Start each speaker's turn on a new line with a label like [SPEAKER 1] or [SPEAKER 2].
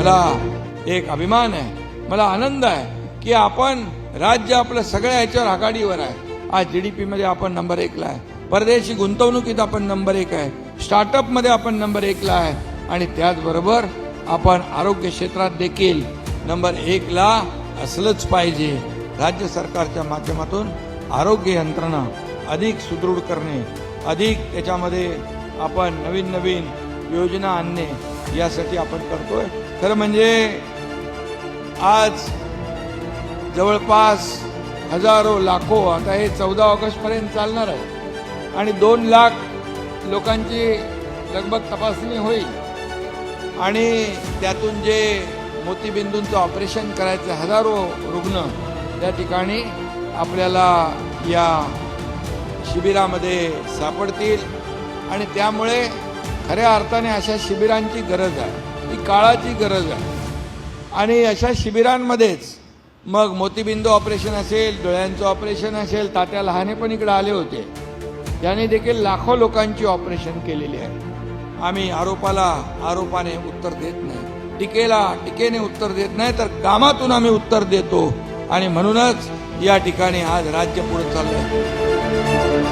[SPEAKER 1] मला एक अभिमान आहे मला आनंद आहे की आपण राज्य आपलं सगळ्या ह्याच्यावर आघाडीवर आहे. आज डी पीमध्ये आपण नंबर एकला आहे. परदेशी गुंतवणुकीत आपण नंबर एक आहे. स्टार्टअपमध्ये आपण नंबर एकला आहे. आणि त्याचबरोबर आपण आरोग्य क्षेत्रात देखील नंबर एकला असलंच पाहिजे. राज्य सरकारच्या माध्यमातून आरोग्य यंत्रणा अधिक सुदृढ करणे अधिक त्याच्यामध्ये आपण नवीन नवीन योजना आणणे यासाठी आपण करतोय. खरं म्हणजे आज जवळपास हजारो लाखो आता हे चौदा ऑगस्टपर्यंत चालणार आहे. आणि दोन लाख लोकांची लगभग तपासणी होईल. आणि त्यातून जे मोतीबिंदूंचं ऑपरेशन करायचं हजारो रुग्ण त्या ठिकाणी आपल्याला या शिबिरामध्ये सापडतील. आणि त्यामुळे खऱ्या अर्थाने अशा शिबिरांची गरज आहे. ही काळाची गरज आहे. आणि अशा शिबिरांमध्येच मग मोतीबिंदू ऑपरेशन असेल डोळ्यांचं ऑपरेशन असेल तात्या लहाने पण इकडे आले होते. त्यांनी देखील लाखो लोकांची ऑपरेशन केलेली आहे. आम्ही आरोपाला आरोपाने उत्तर देत नाही. टीकेला टीकेने उत्तर देत नाही तर कामातून आम्ही उत्तर देतो. आणि म्हणूनच या ठिकाणी आज राज्य पुढे चाललंय.